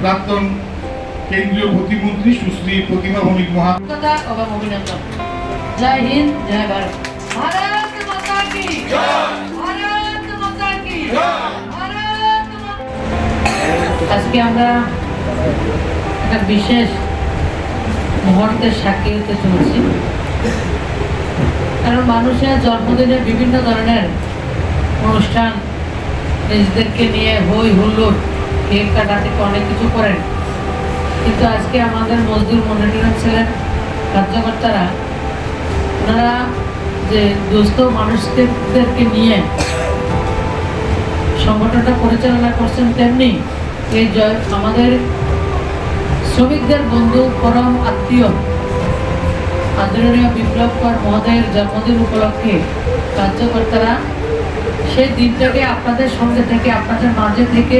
প্রাক্তন কেন্দ্রীয় প্রতিমন্ত্রী সুশ্রী প্রতিমা ভৌমিক মহা আজকে আমরা একটা বিশেষ মুহূর্তের সাক্ষী হতে চলেছি। কারণ মানুষের জন্মদিনে বিভিন্ন ধরনের অনুষ্ঠান নিজেদেরকে নিয়ে হই হুল্লোড়। কেক কাটাতে অনেক কিছু করেন। কিন্তু আজকে আমাদের মজদুর মনিটরিং সেলের কার্যকর্তারা। ওনারা যে দুস্থ মানুষদেরকে নিয়ে সংগঠনটা পরিচালনা করছেন তেমনি এই জয় আমাদের শ্রমিকদের বন্ধু, পরম আত্মীয়, আদরণীয় বিপ্লব কর মহোদয়ের জন্মদিন উপলক্ষে কার্যকর্তারা সেই দিনটাকে আপনাদের সঙ্গে থেকে, আপনাদের মাঝে থেকে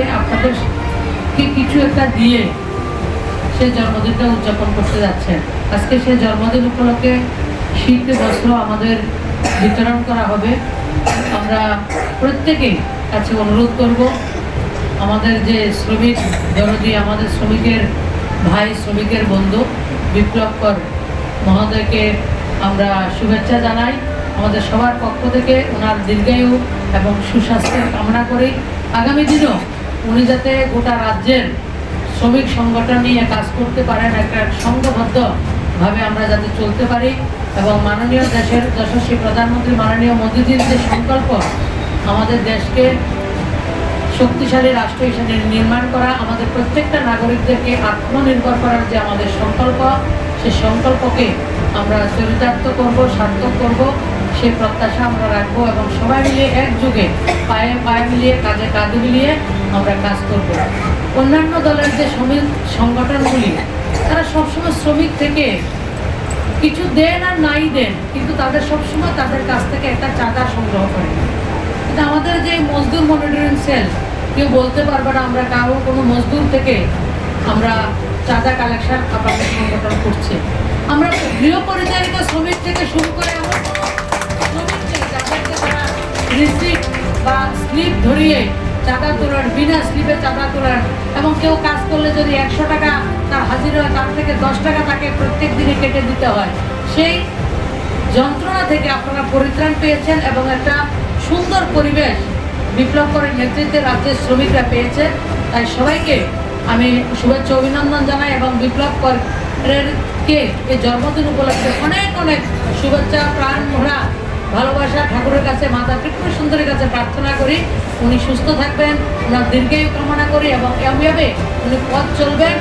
আপনাদেরকে কিছু একটা দিয়ে সেই জন্মদিনটা উদযাপন করতে যাচ্ছেন আজকে সেই জন্মদিন উপলক্ষে শীত বস্ত্র আমাদের বিতরণ করা হবে। আমরা প্রত্যেকেই কাছে অনুরোধ করব, আমাদের যে শ্রমিক দরদি, আমাদের শ্রমিকের ভাই, শ্রমিকের বন্ধু বিপ্লব কর মহোদয়কে আমরা শুভেচ্ছা জানাই। আমাদের সবার পক্ষ থেকে ওনার দীর্ঘায়ু এবং সুস্বাস্থ্যের কামনা করি। আগামী দিনও উনি যাতে গোটা রাজ্যের শ্রমিক সংগঠন নিয়ে কাজ করতে পারেন, একটা সংঘবদ্ধভাবে আমরা যাতে চলতে পারি এবং মাননীয় দেশের যশস্বী প্রধানমন্ত্রী মাননীয় মোদীজির যে সংকল্প, আমাদের দেশকে শক্তিশালী রাষ্ট্র হিসেবে নির্মাণ করা, আমাদের প্রত্যেকটা নাগরিকদেরকে আত্মনির্ভর করার যে আমাদের সংকল্প সেই সংকল্পকে আমরা চরিতার্থ করব, সার্থক করব সেই প্রত্যাশা আমরা রাখব এবং সবাই মিলিয়ে একযোগে পায়ে পায়ে মিলিয়ে কাজে কাঁধে মিলিয়ে আমরা কাজ করব। অন্যান্য দলের যে শ্রমিক সংগঠনগুলি, তারা সবসময় শ্রমিক থেকে কিছু দেন আর নাই দেন, কিন্তু তাদের সবসময় তাদের কাছ থেকে একটা চাঁদা সংগ্রহ করে। কিন্তু আমাদের যে মজদুর মনিটরিং সেল, কেউ বলতে পারবে না আমরা কারও কোনো মজদুর থেকে আমরা চাঁদা কালেকশন আপনাদের সংগঠন করছি। আমরা গৃহ পরিচালিত শ্রমিক থেকে শুরু করে এমন শ্রমিককে যাদেরকে তারা রিসিপ্ট বা স্লিপ ধরিয়ে চাঁদা তোলার, বিনা স্লিপে চাঁদা তোলার, এবং কেউ কাজ করলে যদি একশো টাকা তার হাজির হয়, তার থেকে দশ টাকা তাকে প্রত্যেক দিনে কেটে দিতে হয়। সেই যন্ত্রণা থেকে আপনারা পরিত্রাণ পেয়েছেন এবং একটা সুন্দর পরিবেশ বিপ্লব করের নেতৃত্বে রাজ্যের শ্রমিকরা পেয়েছে। তাই সবাইকে আমি শুভেচ্ছা অভিনন্দন জানাই এবং বিপ্লব করের কে এই জন্মদিন উপলক্ষে অনেক অনেক শুভেচ্ছা, প্রাণ ভরা ভালোবাসা, ঠাকুরের কাছে মাতা ত্রিপুর সুন্দরের কাছে প্রার্থনা করি। উনি সুস্থ থাকবেন, ওনার দীর্ঘায়ু কামনা করি এবং এভাবে উনি পথ চলবেন।